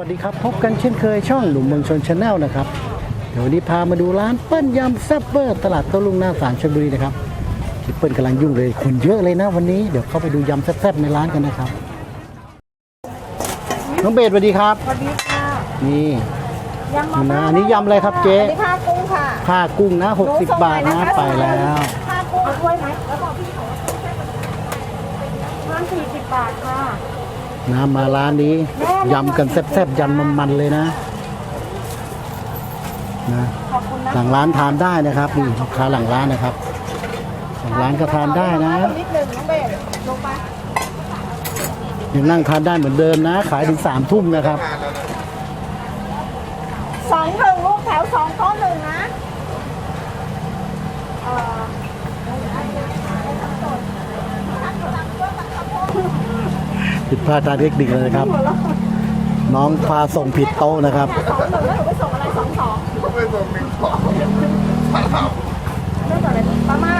สวัสดีครับ พบกันเช่นเคยช่องหนุ่มเมืองชนชาแนลนะครับ เดี๋ยววันนี้พามาดูร้านเปิ้ลยำแซ่บเบอร์ตลาดโต้ลุงหน้าศาลชลบุรีนะครับที่เปิ้ลกำลังยุ่งเลยคนเยอะเลยนะวันนี้เดี๋ยวเข้าไปดูยำแซ่บๆในร้านกันนะครับน้องเบสสวัสดีครับสวัสดีค่ะนี่ ยำมาม่าอันนี้ยำอะไรครับเจ๊ อันนี้ผ้ากุ้งค่ะผ้ากุ้งนะ 60 บาทนะไปแล้วผ้ากุ้งเอาถ้วยไหมแล้วบอกพี่เขาร้านสี่สิบบาทค่ะ นะมาร้านนี้ยำกันแซ่บๆยำมันๆเลยนะนะขอบคุณนะหลังร้านทานได้นะครับนี่ลูกค้าหลังร้านนะครับหลังร้านก็ทานได้นะนิดหนึ่งน้องเบสลงไปยังนั่งทานได้เหมือนเดิมนะ ขายถึงสามทุ่มนะครับสองหนึ่งลูกแถวสองโต๊ะหนึ่งนะเอ่อ ผิดพลาดทางเทคนิคเลยนะครับ น้องพาส่งผิดโต๊ะนะครับสองหนึ่งแล้วหนูไปส่งอะไรสองสองไม่ส่งหนึ่งสองแม่ส่งอะไรมาม่า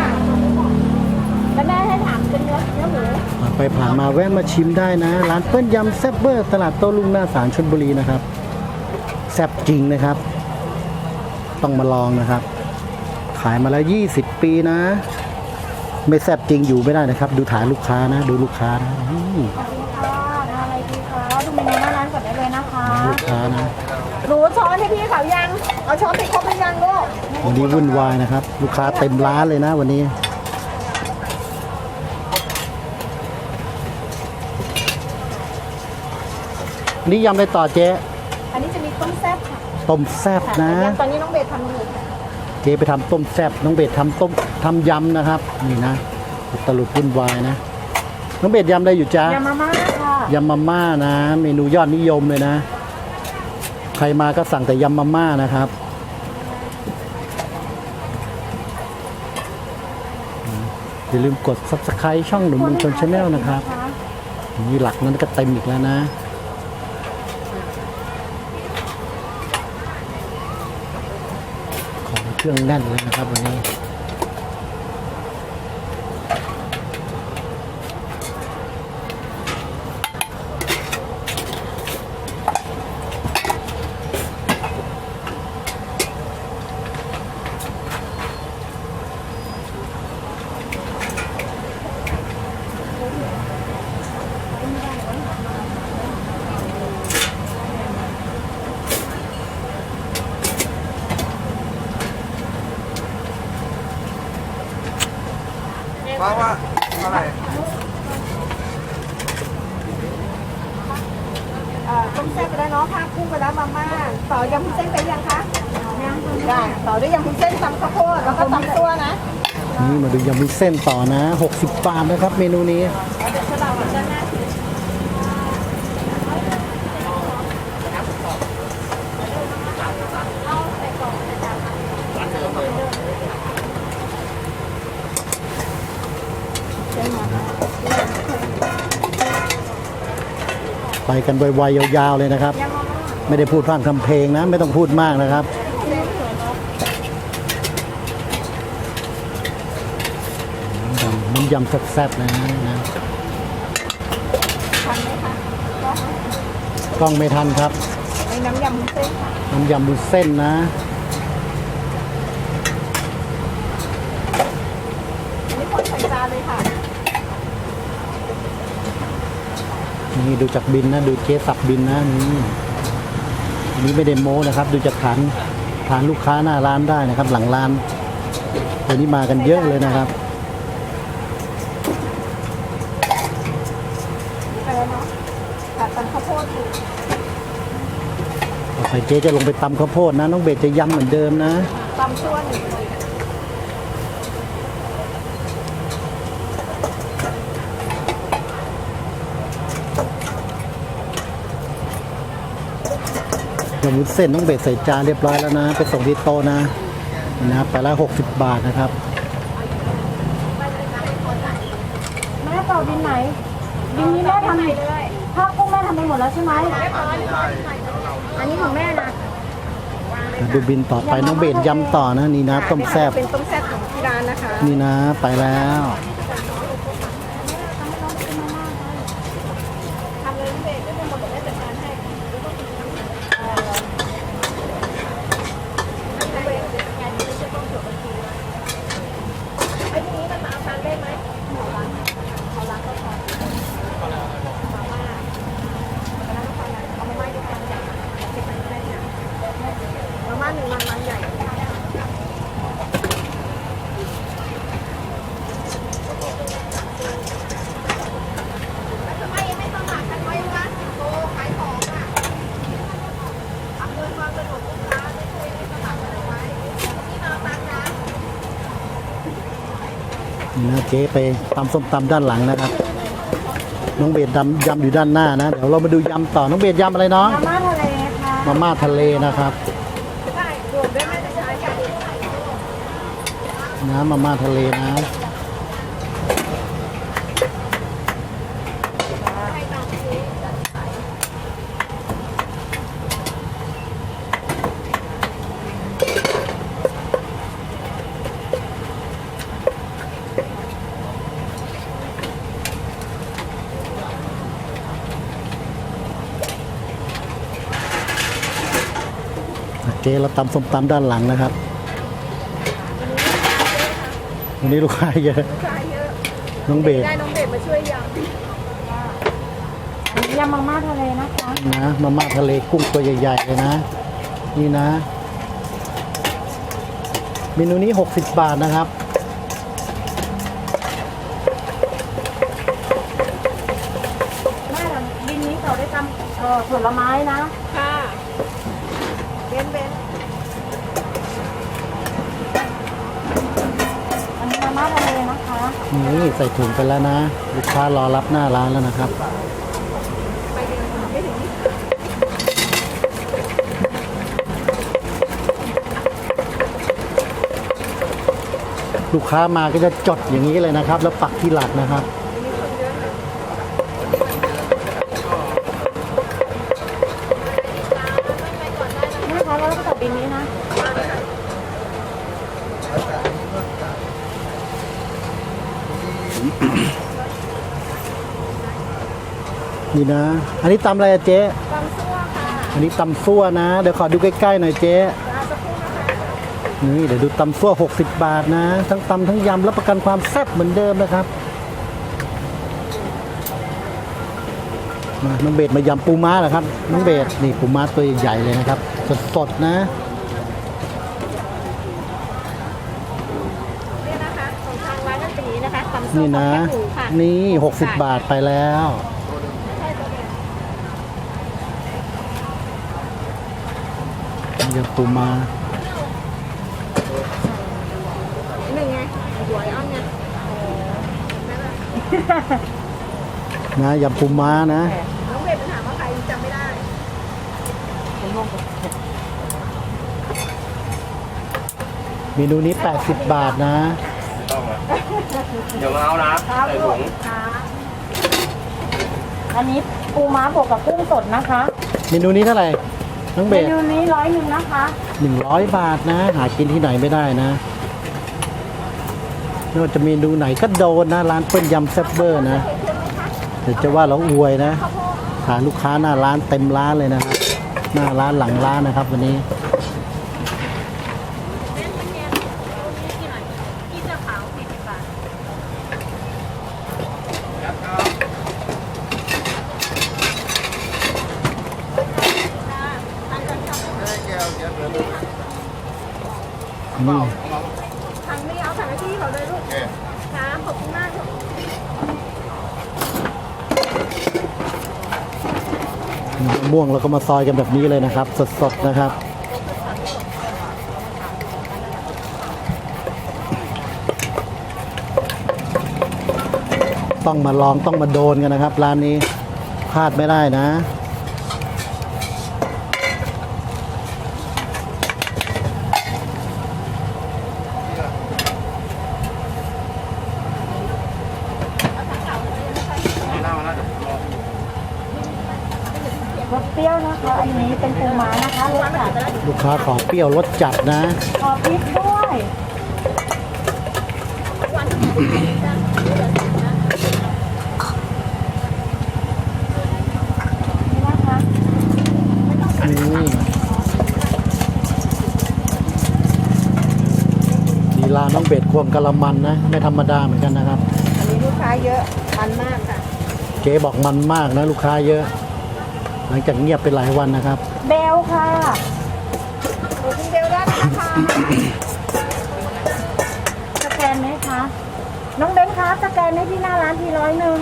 แล้วแม่ให้ถามเป็นเนื้อเนื้อหมูผ่านไปผ่านมาแวะมาชิมได้นะ ร้านเปิ้ลยำแซ่บเบอร์ตลาดโต้ลุงหน้าสารชลบุรีนะครับแซ่บจริงนะครับ ต้องมาลองนะครับ ขายมาแล้ว 20 ปีนะ ไม่แซ่บจริงอยู่ไม่ได้นะครับ ดูฐานลูกค้านะ ดูลูกค้านะ พี่เขายัง เอาช้อนไปครบหรือยังลูกวันนี้วุ่นวายนะครับ ลูกค้าเต็มร้านเลยนะวันนี้ นี่ยำอะไรต่อเจ๊อันนี้จะมีต้มแซ่บค่ะต้มแซ่บนะค่ะตอนนี้น้องเบสทำอยู่ค่ะเจ๊ไปทำต้มแซ่บน้องเบสทำต้มทำยำนะครับ นี่นะตลุดวุ่นวายนะ น้องเบสยำอะไรอยู่จ๊ะยำมาม่าค่ะ ยำมาม่านะ เมนูยอดนิยมเลยนะ ใครมาก็สั่งแต่ยำมาม่านะครับอย่าลืมกด subscribe ช่องหนุ่มเมืองชนชาแนลนะครับ มีหลักนั้นก็เต็มอีกแล้วนะของเครื่องแน่นเลยนะครับวันนี้ ว่าว่าเท่าไหร่ เอ่อต้มแซ่บไปแล้วเนาะผ้ากุ้งไปแล้วมาม่าต่อยำพุ้นเส้นไปยังคะยังได้ต่อด้วยยำพุ้นเส้นตำข้าวโพดแล้วก็ตำตัวนะ นี่มาดูยำวุ้นเส้นต่อนะ 60บาทนะครับ เมนูนี้ไปกันไวๆยาวๆเลยนะครับ ไม่ได้พูดพร่ำทำเพลงนะ ไม่ต้องพูดมากนะครับ น้ำ ยำแซ่บๆนะนะกล้องไม่ทันครับ ในน้ำยำพุ้นเส้นค่ะน้ำยำบุญเส้นนะ อันนี้คนใส่จานเลยค่ะ นี่ดูจากบินนะดูเจ๊สับบินนะนี่อันนี้ไม่ได้โม้นะครับ ดูจากฐานฐานลูกค้าหน้าร้านได้นะครับ หลังร้านตัวนี้มากันเยอะเลยนะครับ ไปแล้วเนาะค่ะตำข้าวโพดอยู่ ต่อไป เจ๊จะลงไปตำข้าวโพดนะ น้องเบสจะยำเหมือนเดิมนะตำตัวหนึ่งยำวุ้นเส้นน้องเบสใส่จานเรียบร้อยแล้วนะ ไปส่งที่โต๊ะนะนี่นะไปละ60บาทนะครับแม่ต่อบินไหนบินนี้แม่ทำผิดผ้ากุ้งแม่ทำไปหมดแล้วใช่ไหม อันนี้ของแม่นะดูบินต่อไปน้องเบสยำต่อนะนี่นะต้มแซ่บเป็นต้มแซ่บของที่ร้านนะคะ นี่นะไปแล้ว ทำเลยเบรกแล้วเป็นหมดแต่แม่จัดการให้ นะเจ๊ไปตำส้มตำด้านหลังนะครับ น้องเบสดำยำอยู่ด้านหน้านะ เดี๋ยวเรามาดูยำต่อ น้องเบสยำอะไรเนาะมาม่าทะเลค่ะมาม่าทะเลนะครับน้ำมาม่าทะเลนะ เจ๊เราตำส้มตำด้านหลังนะครับ วันนี้ลูกค้าเยอะน้องเบสอันนี้ยำมาม่าทะเลนะคะนะมาม่าทะเลกุ้งตัวใหญ่ๆเลยนะ นี่นะ เมนูนี้ 60 บาทนะครับแม่บินนี้ต่อได้ตำเอ่อผลไม้นะ ค่ะเบนเบน อันนี้มาม่าทะเล นี่ใส่ถุงไปแล้วนะ ลูกค้ารอรับหน้าร้านแล้วนะครับลูกค้ามาก็จะจดอย่างนี้เลยนะครับ แล้วปักที่หลักนะครับ แม่คะแล้วก็ต่อบินนี้นะ นี่นะ อันนี้ตำอะไรอะเจ๊ตำซั่วค่ะอันนี้ตำซั่วนะ เดี๋ยวขอดูใกล้ๆหน่อยเจ๊ปลาสักครู่นะคะนี่เดี๋ยวดูตำซั่ว 60 บาทนะ ทั้งตำทั้งยำรับประกันความแซ่บเหมือนเดิมนะครับมาน้องเบสมายำปูม้าเหรอครับน้องเบสนี่ปูม้าตัวใหญ่ๆเลยนะครับสดๆนะนี่นะคะของทางร้านก็เป็นอย่างนี้นะคะตำซั่วนี่นะของแคบหมูค่ะนี่ 60 บาทไปแล้ว ยำปูม้าหนึ่งไงหัวไอ้อ้อนไงนะยำปูม้านะน้องเบนไปถามว่าใครจำไม่ได้เมนูนี้ 80 บาทนะ ต้องอะเดี๋ยวมาเอานะใส่ถุงอันนี้ปูม้าบวกกับกุ้งสดนะคะ เมนูนี้เท่าไหร่ น้องเบเมสนูนี้ร้อยหนึ่งนะคะ100บาทนะ หากินที่ไหนไม่ได้นะไม่ว่าจะเมนูไหนก็โดนนะ ร้านเปิ้ลยำแซ่บเบอร์นะเดี๋ยวจะว่าเราอวยนะหาลูกค้าหน้าร้านเต็มร้านเลยนะครับ หน้าร้านหลังร้านนะครับ วันนี้ พี่เจ้าขาวสี่สิบบาท นี่ ทางนี้เอาถังที่เขาเลยลูกค่ะขอบคุณมากค่ะ มะม่วง เราก็มาซอยกันแบบนี้เลยนะครับ สดๆนะครับต้องมาลองต้องมาโดนกันนะครับ ร้านนี้พลาดไม่ได้นะ รสเปรี้ยวนะคะ อันนี้เป็นปูม้านะคะรสจัด ลูก ค้าขอเปรี้ยวรสจัดนะขอพริกด้วยนี่นะคะนี่ลีลาน้องเบ็ดควงกะละมันนะ ไม่ธรรมดาเหมือนกันนะครับ อันนี้ลูกค้าเยอะ มันมากค่ะ เจ๊บอกมันมากนะ ลูกค้าเยอะ หลังจากเงียบไปหลายวันนะครับ เบลค่ะหมูคุณ เบลได้นะคะสแกนไหมคะ น้องเบนคะสแกนให้ที่หน้าร้านทีร้อยหนึ่ง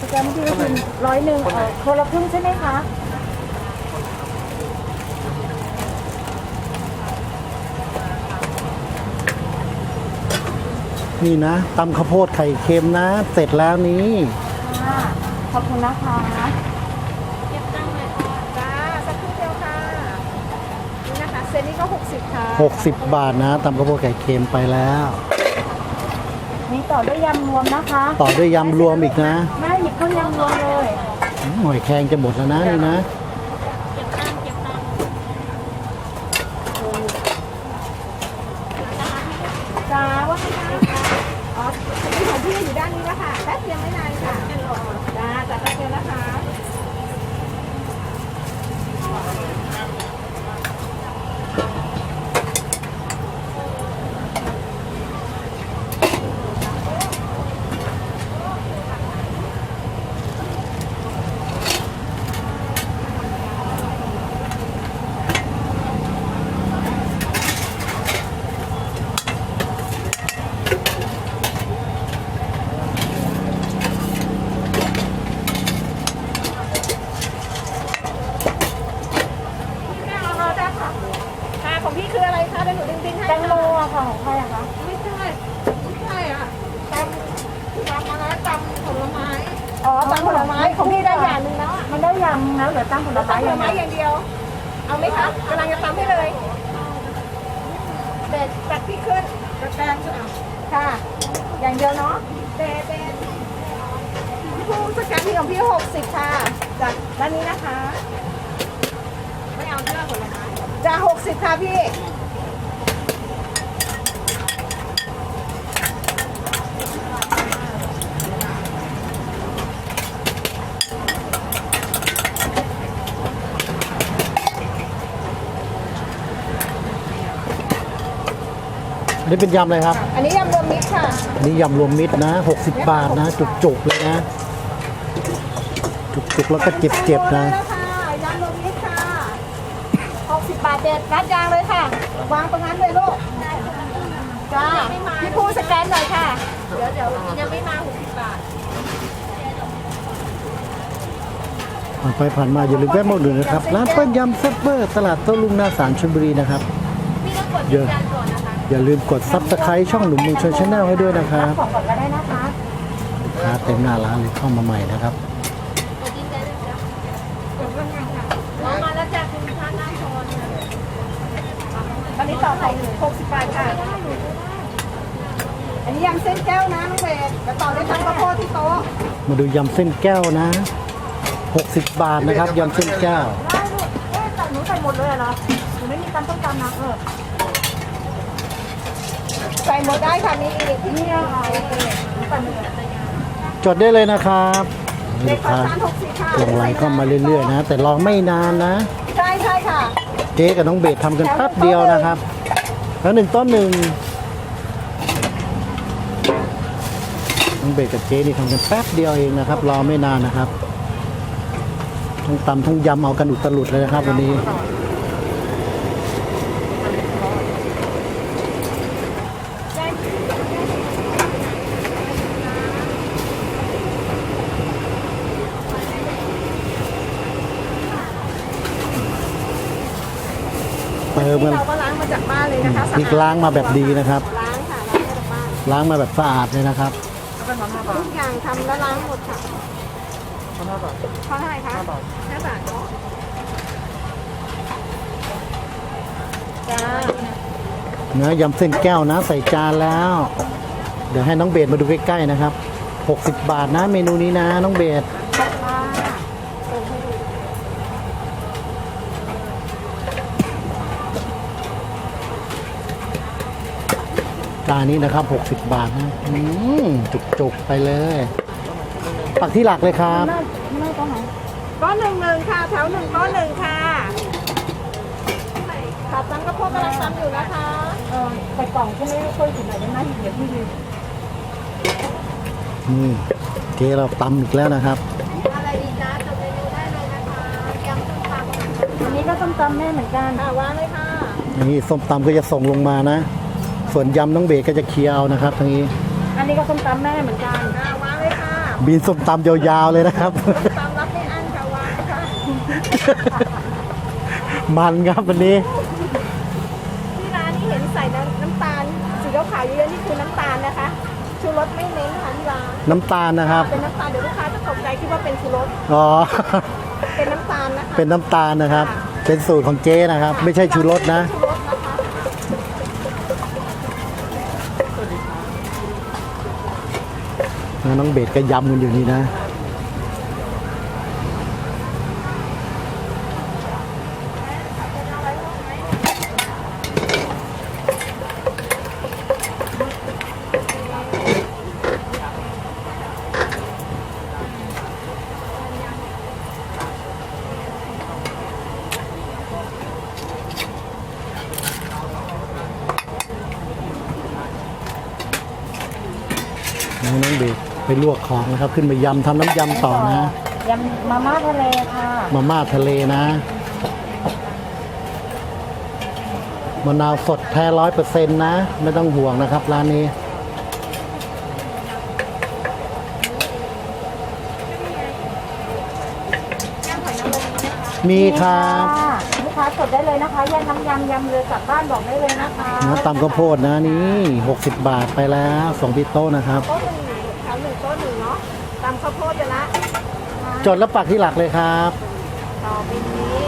สแกนให้ที่ร้อยหนึ่งเออคนละครึ่งใช่ไหมคะ นี่นะตำข้าวโพดไข่เค็มนะ เสร็จแล้วนี้ค่ะขอบคุณนะคะเก็บตังค์เลยค่ะจ้าสักครู่เดียวค่ะนี่นะคะเซนนี้ก็ 60 ค่ะ60 บาทนะตำข้าวโพดไข่เค็มไปแล้ว นี่ต่อด้วยยำรวมนะคะต่อด้วยยำรวมอีกนะแม่หยิบข้าวยำรวมเลยหอยแครงจะหมดแล้วนะนี่นะเก็บตังค์เก็บตังค์จ้าว่าไงคะอ๋อนี่ข อยู่ด้านนี้นะคะแป๊บเดียวไม่นานค่ะจ้าจัดแป๊บเดียวนะคะ แม่เอาจ้าค่ะค่ะของพี่คืออะไรคะเดี๋ยวหนูดึงบินให้ แตงโมอะค่ะของใครอะคะ ไม่ใช่ไม่ใช่อะตำตำอะไรตำผลไม้ อ๋อ ตำผลไม้ของพี่ได้อย่างหนึ่งแล้วอะ มันได้ยำแล้วเหลือตั้งผล แล้ว ไม้ ตำผ อ ล ย่าง ไม้ เดียว อย่างเดียว เอาไหมคะกำลังจะตำให้เลยเด็ดตัดพี่ขึ้นกระแตงค่ะค่ะ อย่างเดียวเนาะเด็ดเด็ดพี่ผู้สแกนที่ของพี่หก สิบค่ะจากด้านนี้นะคะ ไม่เอาเนื้อผลไม้จะหกสิบค่ะพี่อันนี้เป็นยำอะไรครับ อันนี้ยำรวมมิตรค่ะ อันนี้ยำรวมมิตรนะ 60 บาทนะ จุกๆเลยนะ จุกๆแล้วก็เจ็บๆนะแล้วค่ะยำรวมมิตรค่ะ60บาทเด็ดรัดยางเลยค่ะ วางตรงนั้นเลยลูก จ้า พี่ผู้สแกนหน่อยค่ะ เดี๋ยวเดี๋ยวยังไม่มา60บาทผ่านไปผ่านมาอย่าลืมแวะมาอุดหนุนนะครับ ร้านเปิ้ลยำแซ่บเบอร์ตลาดโต้รุ่งหน้าสารชลบุรีนะครับพี่ต้องกดเยอะยืนยันก่อนนะคะอย่าลืมกดซับสไครต์ช่องหนุ่มเมืองชนชาแนลให้ด้วยนะครับของก่อนก็ได้นะคะลูกค้าเต็มหน้าร้านเลยเข้ามาใหม่นะครับ กดยืนยันเลยจ้ะกดว่าไงค่ะน้องมาแล้วจ้ะคุณท่านหน้าชนวันนี้ต่อไป60บาทค่ะ อันนี้ยำเส้นแก้วนะน้องเบสจะต่อด้วยทำข้าวโพดที่โต๊ะมาดูยำเส้นแก้วนะ 60 บาทนะครับยำเส้นแก้ว ได้ลูกเอ๊ะแต่หนูใส่หมดเลยเหรอหนูไม่มีตำต้มตำนะเออใส่หมดได้ค่ะมีอีกนี่อะค่ะโอเคหนูใส่หมดเลยจดได้เลยนะครับเด็ลูกกขอค้าทาน60ค่ะลงไลน์เข้ามาเรื่อยๆนะ แต่ลองไม่นานนะ ใช่ใช่ค่ะ เจ๊กับน้องเบสทำกันแป๊บเดียวนะครับ แล้วหนึ่งต้นหนึ่งน้อง เบสกับเจ๊นี่ทำกันแป๊บเดียวเองนะครับ รอไม่นานนะครับทั้งตำทั้งยำเอากันอุตลุดเลยนะครับ วันนี้ เติมกันเราก็ล้างมาจากบ้านเลยนะคะพริกล้างมาแบบดีนะครับ ล้างค่ะล้างมาจากบ้าน ล้างมาแบบสะอาดเลยนะครับ ทุกอย่างทำแล้วล้างหมดค่ะเท่าไหร่คะห้าบาทห้าบาทเนาะจ้าเนื้อยำเส้นแก้วนะใส่จานแล้ว เดี๋ยวให้น้องเบสมาดูใกล้ๆนะครับ 60 บาทนะเมนูนี้นะน้องเบส จานนี้นะครับ 60 บาทนะอืมจุกๆ ไปเลย ปักที่หลักเลยครับ ไม่ไม่ต้องไหนก้อนหนึ่งหนึ่งค่ะ แถวหนึ่งก้อนหนึ่งค่ะขับตำกระโพดกำลังตำอยู่นะคะเออใส่กล่องใช่ไหมช่วยถึงหน่อยได้ไหมเดี๋ยวพี่ดูนี่เจ๊เราตำอีกแล้วนะครับ อะไรดีจ้าจดเมนูได้เลยนะคะยำส้มตำอันนี้ก็ต้มตำแม่เหมือนกันค่ะวางเลยค่ะนี่ส้มตำก็จะส่งลงมานะ ส่วนยำน้องเบสก็จะเคลียร์เอานะครับทางนี้ อันนี้ก็ต้มตำแม่เหมือนกันค่ะวางเลยค่ะบินส้มตำยาวๆเลยนะครับ ตำรับไม่อั้นค่ะวางค่ะมันครับวันนี้ ที่ร้านนี่เห็นใส่น้ำน้ำตาลสีขาวๆเยอะๆนี่คือน้ำตาลนะคะชูรสไม่เน้นค่ะที่ร้านน้ำตาลนะครับ เป็นน้ำตาลเดี๋ยวลูกค้าจะตกใจคิดว่าเป็นชูรสอ๋อ เป็นน้ำตาลนะคะเป็นน้ำตาลนะครับ เป็นสูตรของเจ๊นะครับ ไม่ใช่ชูรสนะ ชูร น้องเบสก็ยำกันอยู่นี่นะ น้องเบสไปล วกของนะครับขึ้นมายำทำน้ำยำต่อนะยำมาม่าทะเลค่ะมาม่าทะเลนะมะนาวสดแท้ร้อยเปอร์เซ็นต์นะ ไม่ต้องห่วงนะครับร้านนี้ มีครับค่ะลูกค้าสดได้เลยนะคะแยกน้ำยำยำเรือกลับบ้านบอกได้เลยนะคะนะตำข้าวโพดนะนี่ 60 บาทไปแล้วส่งที่โต๊ะนะครับโต๊ะหนึ่งแถวหนึ่ง โต๊ะหนึ่งเนาะตำข้าวโพดไปละจดแล้วปักที่หลักเลยครับ ต่อไปนี้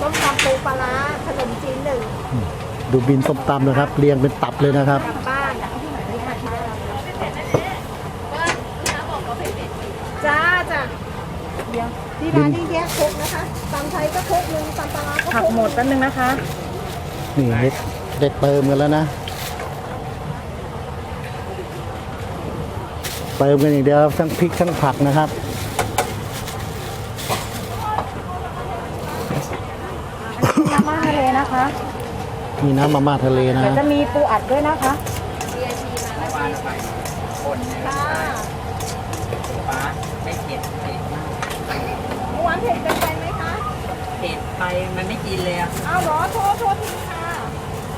ส้มตำปูปลาร้าขนมจีนหนึ่งดูบินส้มตำนะครับ เรียงเป็นตับเลยนะครับ กลับบ้านจ้าจ้ะเดี๋ยวที่ร้านนี่แยกครกนะคะตำไทยก็ครกหนึ่งตำปลาร้าก็ครผักกหมดแป๊บนึงนะคะ นี่เด็ดเด็ดเติมกันแล้วนะ เติมกันอย่างเดียวทั้งพริกทั้งผักนะครับมาม่าทะเลนะคะมีน้ำมาม่าทะเลนะเดี๋ยวจะมีปูอัดด้วยนะคะค่ะป้าไม่เผ็ดเผ็ดมากเมื่อวานเผ็ดเกินไปไหมคะ เผ็ดไปมันไม่กินเลยอะอ้าวเหรอโทษโทษทีค่ะ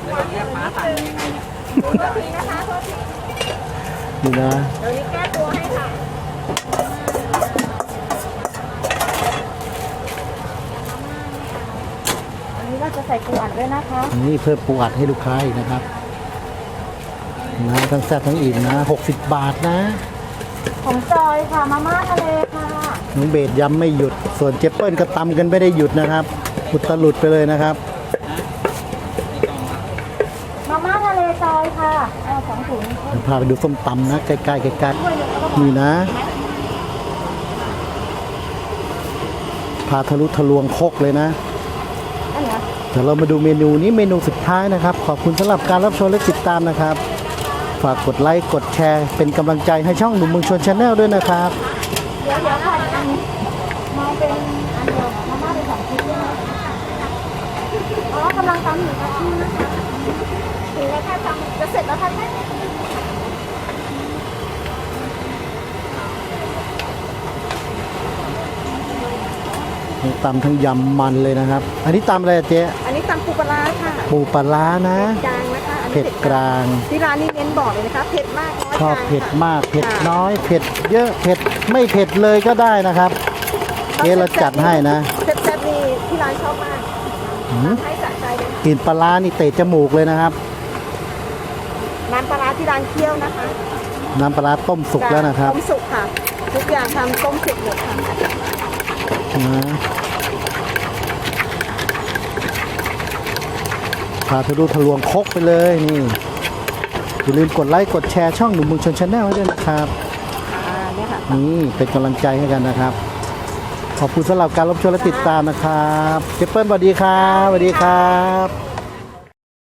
แล้ววันนี้ป้าสั่งยังไงเนี่ยโทษทีนะคะโทษที นี่นะเดี๋ยวนี้แก้ตัวให้ค่ะอันนี้ก็จะใส่ปูอัดด้วยนะคะนี่เพิ่มปูอัดให้ลูกค้าอีกนะครับนะทั้งแซ่บทั้งอิ่มนะ 60 บาทนะ ของจอยค่ะมาม่าทะเลค่ะน้องเบสย้ำไม่หยุด ส่วนเจเปิ้ลก็ตำกันไม่ได้หยุดนะครับอุตลุดไปเลยนะครับ มาม่าทะเลจอยค่ะเอาสองถุง เดี๋ยว พาไปดูส้มตำนะใกล้ๆใกล้ๆนี่นะ พาทะลุทะลวงคกเลยนะเดี๋ยวเรามาดูเมนูนี้เมนูสุดท้ายนะครับ ขอบคุณสำหรับการรับชมและติดตามนะครับ ฝากกดไลค์กดแชร์ เป็นกำลังใจให้ช่องหนุ่มเมืองชนชาแนลด้วยนะครับเดี๋ยวเดี๋ยวค่ะอันนี้มองเป็นอันเดียวมาม่าเป็นสองชิ้นด้วยนะอ๋อกำลังทำอยู่ค่ะที่นะคะถึงแล้วค่ะทำจะเสร็จแล้วค่ะ ตำทั้งยำมันเลยนะครับ อันนี้ตำอะไรอะเจ๊อันนี้ตำปูปลาร้าค่ะปูปลาร้านะ กลางนะคะอันนี้เผ็ดกลาง ที่ร้านนี้เน้นบอกเลยนะคะ เผ็ดมากน้อยชอบกลางเผ็ดค่ะมาก เผ็ดค่ะน้อย เผ็ดเยอะ เผ็ดไม่เผ็ดเลยก็ได้นะครับ เจ๊เราจัดให้นะ เผ็ดแซ่บนี่ที่ร้านชอบมากหืมให้สะใจเลยกลิ่นปลาร้านี่เตะจมูกเลยนะครับ น้ำปลาร้าที่ร้านเคี่ยวนะคะน้ำปลาร้าต้มสุกแล้วนะครับ ต้มสุกค่ะ ทุกอย่างทำต้มสุกหมดค่ะนะ พาทะลุทะลวงคกไปเลยนี่อย่าลืมกดไลค์กดแชร์ช่องหนุ่มเมืองชนชาแนลด้วยนะครับอ่าเนี่ยค่ะนี่เป็นกำลังใจให้กันนะครับ ขอบคุณสำหรับการรับชมและติดตามนะครับเจเปิ้ลสวัสดีครับสวัสดีครับ